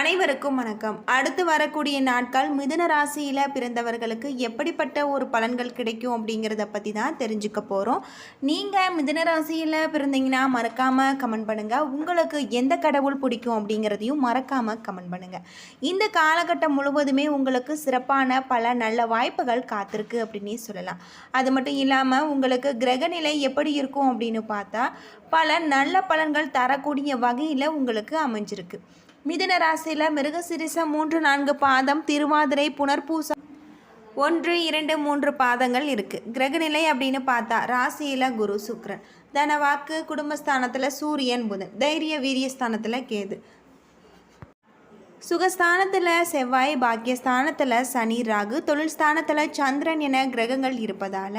அனைவருக்கும் வணக்கம். அடுத்து வரக்கூடிய நாட்கள் மிதுன ராசியில் பிறந்தவர்களுக்கு எப்படிப்பட்ட ஒரு பலன்கள் கிடைக்கும் அப்படிங்கிறத பற்றி தான் தெரிஞ்சுக்க போகிறோம் நீங்கள் மிதுன ராசியில் பிறந்தீங்கன்னா மறக்காமல் கமெண்ட் பண்ணுங்கள் உங்களுக்கு எந்த கடவுள் பிடிக்கும் அப்படிங்கிறதையும் மறக்காமல் கமெண்ட் பண்ணுங்கள் இந்த காலகட்டம் முழுவதுமே உங்களுக்கு சிறப்பான பல நல்ல வாய்ப்புகள் காத்திருக்கு அப்படின்னே சொல்லலாம். அது மட்டும் இல்லாமல் உங்களுக்கு கிரகநிலை எப்படி இருக்கும் அப்படின்னு பார்த்தா பல நல்ல பலன்கள் தரக்கூடிய வகையில் உங்களுக்கு அமைஞ்சிருக்கு. மிதுன ராசியில் மிருகசிரிசம் மூன்று நான்கு பாதம் திருவாதிரை புனர்பூசம். ஒன்று இரண்டு மூன்று பாதங்கள் இருக்குது கிரகநிலை அப்படின்னு பார்த்தா ராசியில் குரு சுக்ரன் தனவாக்கு குடும்பஸ்தானத்தில் சூரியன் புதன். தைரிய வீரியஸ்தானத்தில் கேது. சுகஸ்தானத்தில் செவ்வாய் பாக்கியஸ்தானத்தில் சனி ராகு தொழில் ஸ்தானத்தில் சந்திரன் என கிரகங்கள் இருப்பதால்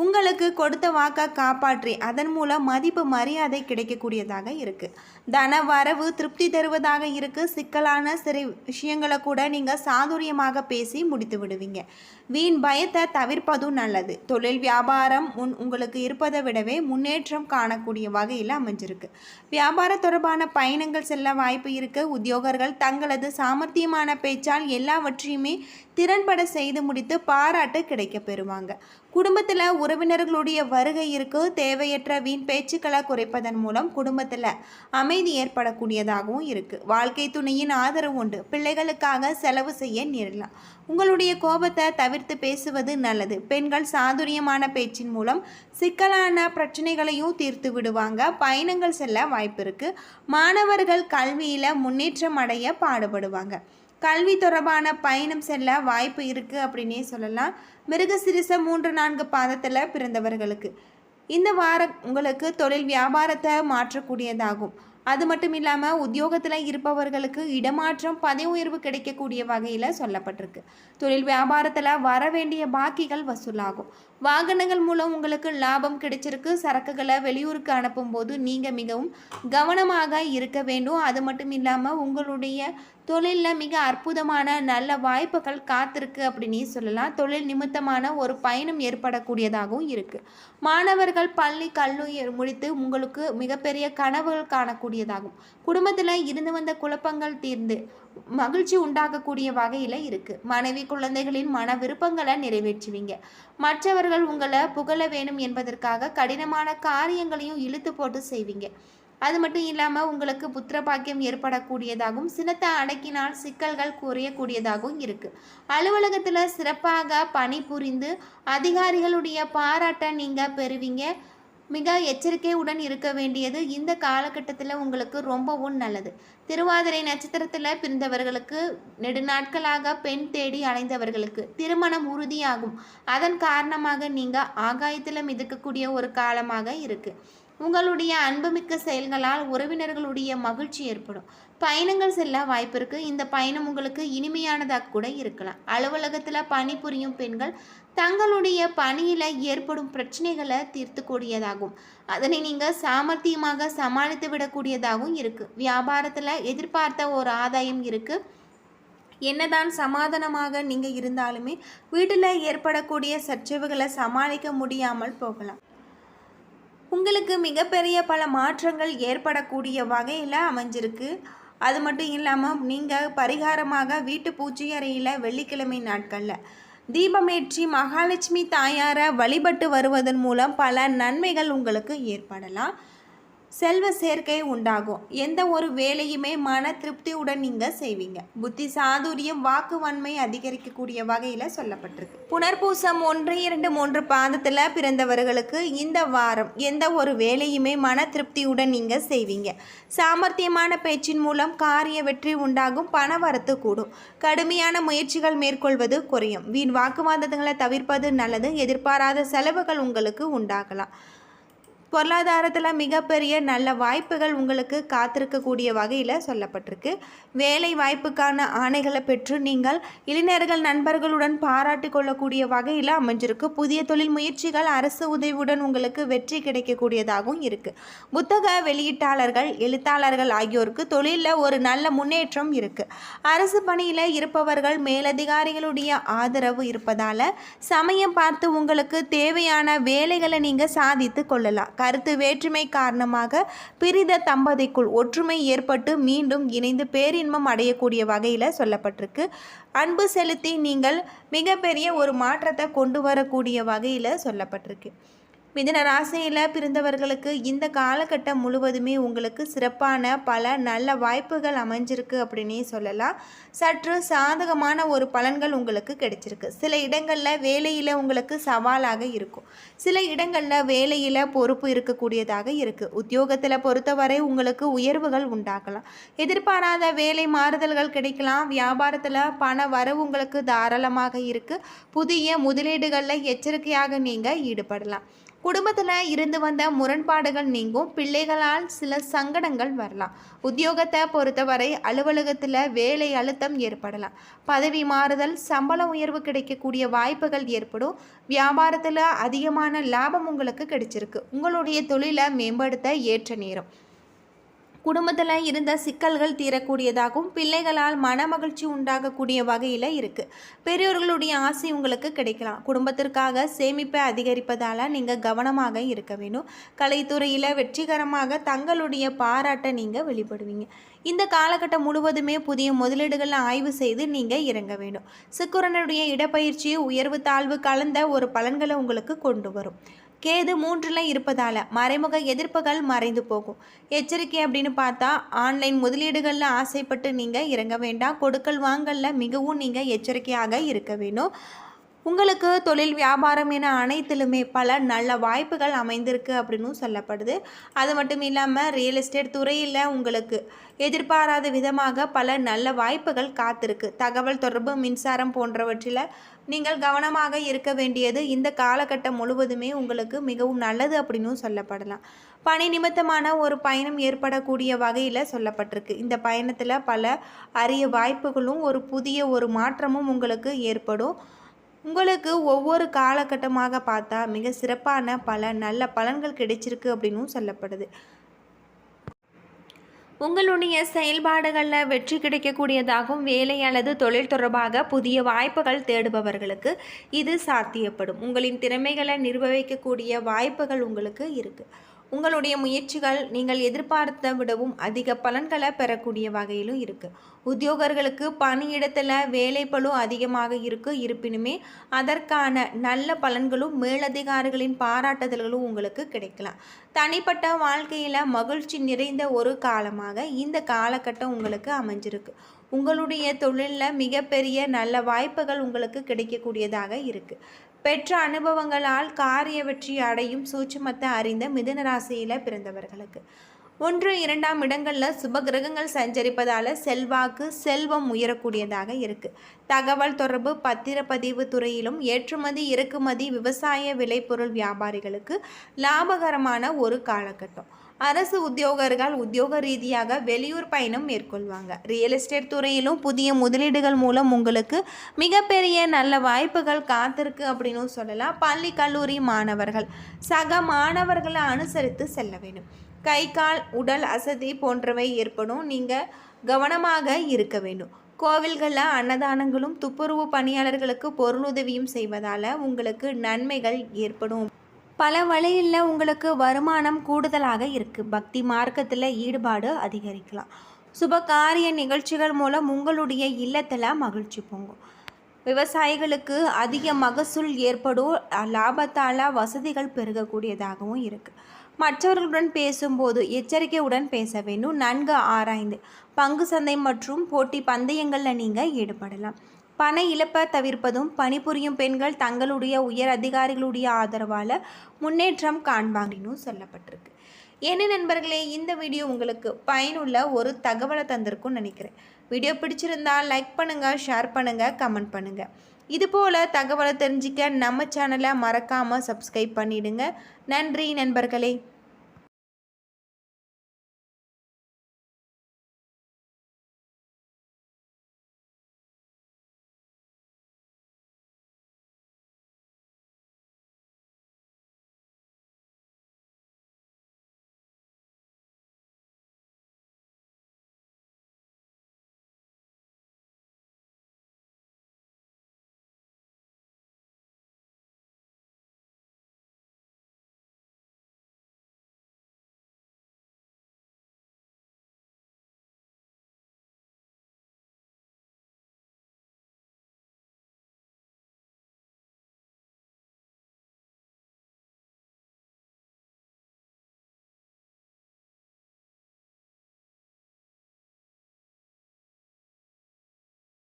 உங்களுக்கு கொடுத்த வாக்கை காப்பாற்றி அதன் மூலம் மதிப்பு மரியாதை கிடைக்கக்கூடியதாக இருக்குது தன வரவு திருப்தி தருவதாக இருக்குது சிக்கலான சிறு விஷயங்களை கூட நீங்கள் சாதுரியமாக பேசி முடித்து விடுவீங்க. வீண் பயத்தை தவிர்ப்பதும் நல்லது. தொழில் வியாபாரம் முன் உங்களுக்கு இருப்பதை விடவே முன்னேற்றம் காணக்கூடிய வகையில் அமைஞ்சிருக்கு. வியாபாரம் தொடர்பான பயணங்கள் செல்ல வாய்ப்பு இருக்குது உத்தியோகர்கள் தங்களது சாமர்த்தியமான பேச்சால் எல்லாவற்றையுமே திறன்பட செய்து முடித்து பாராட்டு கிடைக்க பெறுவாங்க. குடும்பத்தில் உறவினர்களுடைய வருகை இருக்கு தேவையற்ற வீண் பேச்சுக்களை குறைப்பதன் மூலம் குடும்பத்தில் அமைதி ஏற்படக்கூடியதாகவும் இருக்குது வாழ்க்கை துணையின் ஆதரவு உண்டு. பிள்ளைகளுக்காக செலவு செய்ய நேரலாம் உங்களுடைய கோபத்தை தவிர்த்து பேசுவது நல்லது. பெண்கள் சாதுரியமான பேச்சின் மூலம் சிக்கலான பிரச்சனைகளையும் தீர்த்து விடுவாங்க. பயணங்கள் செல்ல வாய்ப்பு இருக்குது மாணவர்கள் கல்வியில் முன்னேற்றம் அடைய பாடுபடுவாங்க. கல்வி தொடர்பான பயணம் செல்ல வாய்ப்பு இருக்குது அப்படின்னே சொல்லலாம். மிருகசிரிச மூன்று நான்கு பாதத்தில் பிறந்தவர்களுக்கு. இந்த வாரம் உங்களுக்கு தொழில் வியாபாரத்தை மாற்றக்கூடியதாகும். அது மட்டும் இல்லாமல் உத்தியோகத்தில் இருப்பவர்களுக்கு இடமாற்றம் பதவி உயர்வு கிடைக்கக்கூடிய வகையில் சொல்லப்பட்டிருக்கு. தொழில் வியாபாரத்தில் வர வேண்டிய பாக்கிகள் வசூலாகும். வாகனங்கள் மூலம் உங்களுக்கு லாபம் கிடைச்சிருக்கு. சரக்குகளை வெளியூருக்கு அனுப்பும்போது நீங்கள் மிகவும் கவனமாக இருக்க வேண்டும். அது மட்டும் இல்லாமல் உங்களுடைய தொழிலில் மிக அற்புதமான நல்ல வாய்ப்புகள் காத்திருக்கு அப்படின்னு சொல்லலாம். தொழில் நிமித்தமான ஒரு பயணம் ஏற்படக்கூடியதாகவும் இருக்குது மாணவர்கள் பள்ளி கல்லூரி முடித்து உங்களுக்கு மிகப்பெரிய கனவுகள் காணக்கூடிய காணக்கூடியதாகும் குடும்பத்தில் இருந்து வந்த குழப்பங்கள் தீர்ந்து மகிழ்ச்சி உண்டாக்கக்கூடிய வகையில் இருக்குது மனைவி குழந்தைகளின் மன விருப்பங்களை நிறைவேற்றுவீங்க. மற்றவர்கள் உங்களை புகழ வேணும் என்பதற்காக கடினமான காரியங்களையும் இழுத்து போட்டு செய்வீங்க. அது மட்டும் இல்லாமல் உங்களுக்கு புத்திர பாக்கியம் ஏற்படக்கூடியதாகவும் சினத்தை அடக்கினால் சிக்கல்கள் குறையக்கூடியதாகவும் இருக்குது அலுவலகத்தில் சிறப்பாக பணிபுரிந்து அதிகாரிகளுடைய பாராட்டை நீங்கள் பெறுவீங்க. மிக எச்சரிக்கையுடன் இருக்க வேண்டியது இந்த காலகட்டத்தில் உங்களுக்கு ரொம்பவும் நல்லது. திருவாதிரை நட்சத்திரத்தில் பிறந்தவர்களுக்கு நெடுநாட்களாக பெண் தேடி அலைந்தவர்களுக்கு திருமணம் உறுதியாகும். அதன் காரணமாக நீங்கள் ஆகாயத்தில் மிதக்கக்கூடிய ஒரு காலமாக இருக்குது உங்களுடைய அன்புமிக்க செயல்களால் உறவினர்களுடைய மகிழ்ச்சி ஏற்படும். பயணங்கள் செல்ல வாய்ப்பு இருக்குது இந்த பயணம் உங்களுக்கு இனிமையானதாக கூட இருக்கலாம். அலுவலகத்தில் பணிபுரியும் பெண்கள் தங்களுடைய பணியில் ஏற்படும் பிரச்சனைகளை தீர்த்துக்கூடியதாகும் அதனை நீங்கள் சாமர்த்தியமாக சமாளித்து விடக்கூடியதாகவும் இருக்குது வியாபாரத்தில் எதிர்பார்த்த ஒரு ஆதாயம் இருக்குது என்னதான் சமாதானமாக நீங்கள் இருந்தாலுமே வீட்டில் ஏற்படக்கூடிய சர்ச்சைவுகளை சமாளிக்க முடியாமல் போகலாம். உங்களுக்கு மிகப்பெரிய பல மாற்றங்கள் ஏற்படக்கூடிய வகையில் அமைஞ்சிருக்கு. அது மட்டும் இல்லாமல் நீங்கள் பரிகாரமாக வீட்டு பூச்சி அறையில் வெள்ளிக்கிழமை நாட்களில் தீபமேற்றி மகாலட்சுமி தாயாரை வழிபட்டு வருவதன் மூலம் பல நன்மைகள் உங்களுக்கு ஏற்படலாம். செல்வ சேர்க்கை உண்டாகும். எந்த ஒரு வேலையுமே மன திருப்தியுடன் நீங்கள் செய்வீங்க. புத்தி சாதுரியம் வாக்கு வன்மை அதிகரிக்கக்கூடிய வகையில் சொல்லப்பட்டிருக்கு. புனர்பூசம் ஒன்று இரண்டு மூன்று பாதத்தில் பிறந்தவர்களுக்கு இந்த வாரம் எந்த ஒரு வேலையுமே மன திருப்தியுடன் நீங்கள் செய்வீங்க. சாமர்த்தியமான பேச்சின் மூலம் காரிய வெற்றி உண்டாகும் பண வரத்து கூடும். கடுமையான முயற்சிகள் மேற்கொள்வது குறையும். வீண் வாக்குவாதங்களை தவிர்ப்பது நல்லது. எதிர்பாராத செலவுகள் உங்களுக்கு உண்டாகலாம். பொருளாதாரத்தில் மிகப்பெரிய நல்ல வாய்ப்புகள் உங்களுக்கு காத்திருக்கக்கூடிய வகையில் சொல்லப்பட்டிருக்கு. வேலை வாய்ப்புக்கான ஆணைகளை பெற்று நீங்கள் இளைஞர்கள் நண்பர்களுடன் பாராட்டி கொள்ளக்கூடிய வகையில் அமைஞ்சிருக்கு. புதிய தொழில் முயற்சிகள் அரசு உதவியுடன் உங்களுக்கு வெற்றி கிடைக்கக்கூடியதாகவும் இருக்குது புத்தக வெளியீட்டாளர்கள் எழுத்தாளர்கள் ஆகியோருக்கு தொழிலில் ஒரு நல்ல முன்னேற்றம் இருக்குது அரசு பணியில் இருப்பவர்கள் மேலதிகாரிகளுடைய ஆதரவு இருப்பதால் சமயம் பார்த்து உங்களுக்கு தேவையான வேலைகளை நீங்கள் சாதித்து கொள்ளலாம். கருத்து வேற்றுமை காரணமாக பிரித தம்பதிக்குள் ஒற்றுமை ஏற்பட்டு மீண்டும் இணைந்து பேரின்பம் அடையக்கூடிய வகையில் சொல்லப்பட்டிருக்கு. அன்பு செலுத்தி நீங்கள் மிகப்பெரிய ஒரு மாற்றத்தை கொண்டு வரக்கூடிய வகையில் சொல்லப்பட்டிருக்கு. மிதன ராசியில் பிறந்தவர்களுக்கு இந்த காலகட்டம் முழுவதுமே உங்களுக்கு சிறப்பான பல நல்ல வாய்ப்புகள் அமைஞ்சிருக்கு அப்படின்னே சொல்லலாம். சற்று சாதகமான ஒரு பலன்கள் உங்களுக்கு கிடைச்சிருக்கு. சில இடங்களில் வேலையில் உங்களுக்கு சவாலாக இருக்கும். சில இடங்களில் வேலையில் பொறுப்பு இருக்கக்கூடியதாக இருக்குது உத்தியோகத்தில் பொறுத்தவரை உங்களுக்கு உயர்வுகள் உண்டாகலாம். எதிர்பாராத வேலை மாறுதல்கள் கிடைக்கலாம். வியாபாரத்தில் பண வரவு உங்களுக்கு தாராளமாக இருக்குது புதிய முதலீடுகளில் எச்சரிக்கையாக நீங்கள் ஈடுபடலாம். குடும்பத்தில் இருந்து வந்த முரண்பாடுகள் நீங்கும். பிள்ளைகளால் சில சங்கடங்கள் வரலாம். உத்தியோகத்தை பொறுத்தவரை அலுவலகத்தில் வேலை அழுத்தம் ஏற்படலாம். பதவி மாறுதல் சம்பள உயர்வு கிடைக்கக்கூடிய வாய்ப்புகள் ஏற்படும். வியாபாரத்தில் அதிகமான லாபம் உங்களுக்கு கிடைச்சிருக்கு. உங்களுடைய தொழிலை மேம்படுத்த ஏற்ற நேரம். குடும்பத்தில் இருந்த சிக்கல்கள் தீரக்கூடியதாகவும் பிள்ளைகளால் மன மகிழ்ச்சி உண்டாகக்கூடிய வகையில் இருக்குது பெரியோர்களுடைய ஆசை உங்களுக்கு கிடைக்கலாம். குடும்பத்திற்காக சேமிப்பை அதிகரிப்பதால் நீங்கள் கவனமாக இருக்க வேணும். கலைத்துறையில் வெற்றிகரமாக தங்களுடைய பாராட்டை நீங்கள் வெளிப்படுவீங்க. இந்த காலகட்டம் முழுவதுமே புதிய முதலீடுகளை ஆய்வு செய்து நீங்கள் இறங்க வேண்டும் சுக்குரனுடைய இடப்பயிற்சி உயர்வு தாழ்வு கலந்த ஒரு பலன்களை உங்களுக்கு கொண்டு வரும். கேது மூன்றில் இருப்பதால் மறைமுக எதிர்ப்புகள் மறைந்து போகும். எச்சரிக்கை அப்படின்னு பார்த்தா ஆன்லைன் முதலீடுகளில் ஆசைப்பட்டு நீங்கள் இறங்க வேண்டாம். கொடுக்கல் வாங்கலில் மிகவும் நீங்கள் எச்சரிக்கையாக இருக்க வேணும். உங்களுக்கு தொழில் வியாபாரம் என அனைத்திலுமே பல நல்ல வாய்ப்புகள் அமைந்திருக்கு அப்படின்னு சொல்லப்படுது. அது மட்டும் இல்லாமல் ரியல் எஸ்டேட் துறையில் உங்களுக்கு எதிர்பாராத விதமாக பல நல்ல வாய்ப்புகள் காத்திருக்கு. தகவல் தொடர்பு மின்சாரம் போன்றவற்றில் நீங்கள் கவனமாக இருக்க வேண்டியது இந்த காலகட்டம் முழுவதுமே உங்களுக்கு மிகவும் நல்லது அப்படின்னு சொல்லப்படலாம். பணி நிமித்தமான ஒரு பயணம் ஏற்படக்கூடிய வகையில் சொல்லப்பட்டிருக்கு. இந்த பயணத்தில் பல அரிய வாய்ப்புகளும் ஒரு புதிய ஒரு மாற்றமும் உங்களுக்கு ஏற்படும். உங்களுக்கு ஒவ்வொரு காலகட்டமாக பார்த்தா மிக சிறப்பான பல நல்ல பலன்கள் கிடைச்சிருக்கு அப்படின்னும் சொல்லப்படுது. உங்களுடைய செயல்பாடுகளில் வெற்றி கிடைக்கக்கூடியதாகவும் வேலை அல்லது தொழில் தொடர்பாக புதிய வாய்ப்புகள் தேடுபவர்களுக்கு இது சாத்தியப்படும். உங்களின் திறமைகளை நிர்வகிக்கக்கூடிய வாய்ப்புகள் உங்களுக்கு இருக்குது உங்களுடைய முயற்சிகள் நீங்கள் எதிர்பார்த்த விடவும் அதிக பலன்களை பெறக்கூடிய வகையிலும் இருக்குது உத்தியோகர்களுக்கு பணியிடத்தில் வேலைப்பளு அதிகமாக இருக்கு. இருப்பினுமே அதற்கான நல்ல பலன்களும் மேலதிகாரிகளின் பாராட்டுதல்களும் உங்களுக்கு கிடைக்கலாம். தனிப்பட்ட வாழ்க்கையில் மகிழ்ச்சி நிறைந்த ஒரு காலமாக இந்த காலகட்டம் உங்களுக்கு அமைஞ்சிருக்கு. உங்களுடைய தொழிலில் மிகப்பெரிய நல்ல வாய்ப்புகள் உங்களுக்கு கிடைக்கக்கூடியதாக இருக்குது பெற்ற அனுபவங்களால் காரிய வெற்றி அடையும் சூட்சுமத்தை அறிந்த மிதுன ராசியில் பிறந்தவர்களுக்கு. ஒன்று இரண்டாம் இடங்களில் சுப கிரகங்கள் சஞ்சரிப்பதால் செல்வாக்கு செல்வம் உயரக்கூடியதாக இருக்குது தகவல் தொடர்பு பத்திரப்பதிவு துறையிலும் ஏற்றுமதி இறக்குமதி விவசாய விளைபொருள் வியாபாரிகளுக்கு லாபகரமான ஒரு காலகட்டம். அரசு உத்தியோகர்கள் உத்தியோக ரீதியாக வெளியூர் பயணம் மேற்கொள்வாங்க. ரியல் எஸ்டேட் துறையிலும் புதிய முதலீடுகள் மூலம் உங்களுக்கு மிகப்பெரிய நல்ல வாய்ப்புகள் காத்திருக்கு அப்படின்னு சொல்லலாம். பள்ளி கல்லூரி மாணவர்கள் சக மாணவர்களை அனுசரித்து செல்ல வேண்டும். கை கால் உடல் அசதி போன்றவை ஏற்படும். நீங்கள் கவனமாக இருக்க வேண்டும். கோவில்களில் அன்னதானங்களும் துப்புரவு பணியாளர்களுக்கு பொருளுதவியும் செய்வதால் உங்களுக்கு நன்மைகள் ஏற்படும். பல வழியில் உங்களுக்கு வருமானம் கூடுதலாக இருக்குது பக்தி மார்க்கத்தில் ஈடுபாடு அதிகரிக்கலாம். சுப காரிய நிகழ்ச்சிகள் மூலம் உங்களுடைய இல்லத்தில் மகிழ்ச்சி பொங்கும். விவசாயிகளுக்கு அதிக மகசூல் ஏற்படும். லாபத்தால் வசதிகள் பெருகக்கூடியதாகவும் இருக்குது மற்றவர்களுடன் பேசும்போது எச்சரிக்கையுடன் பேச வேண்டும். நன்கு ஆராய்ந்து பங்கு சந்தை மற்றும் போட்டி பந்தயங்களில் நீங்கள் ஈடுபடலாம். பண இழப்பை தவிர்ப்பதும் பணிபுரியும் பெண்கள் தங்களுடைய உயர் அதிகாரிகளுடைய ஆதரவால் முன்னேற்றம் காண்பாங்கன்னு சொல்லப்பட்டிருக்கு. என்ன நண்பர்களே இந்த வீடியோ உங்களுக்கு பயனுள்ள ஒரு தகவலை தந்திருக்கும்னு நினைக்கிறேன். வீடியோ பிடிச்சிருந்தால் லைக் பண்ணுங்கள் ஷேர் பண்ணுங்கள் கமெண்ட் பண்ணுங்கள் இதுபோல் தகவலை தெரிஞ்சிக்க நம்ம சேனலை மறக்காமல் சப்ஸ்கிரைப் பண்ணிவிடுங்க நன்றி நண்பர்களே.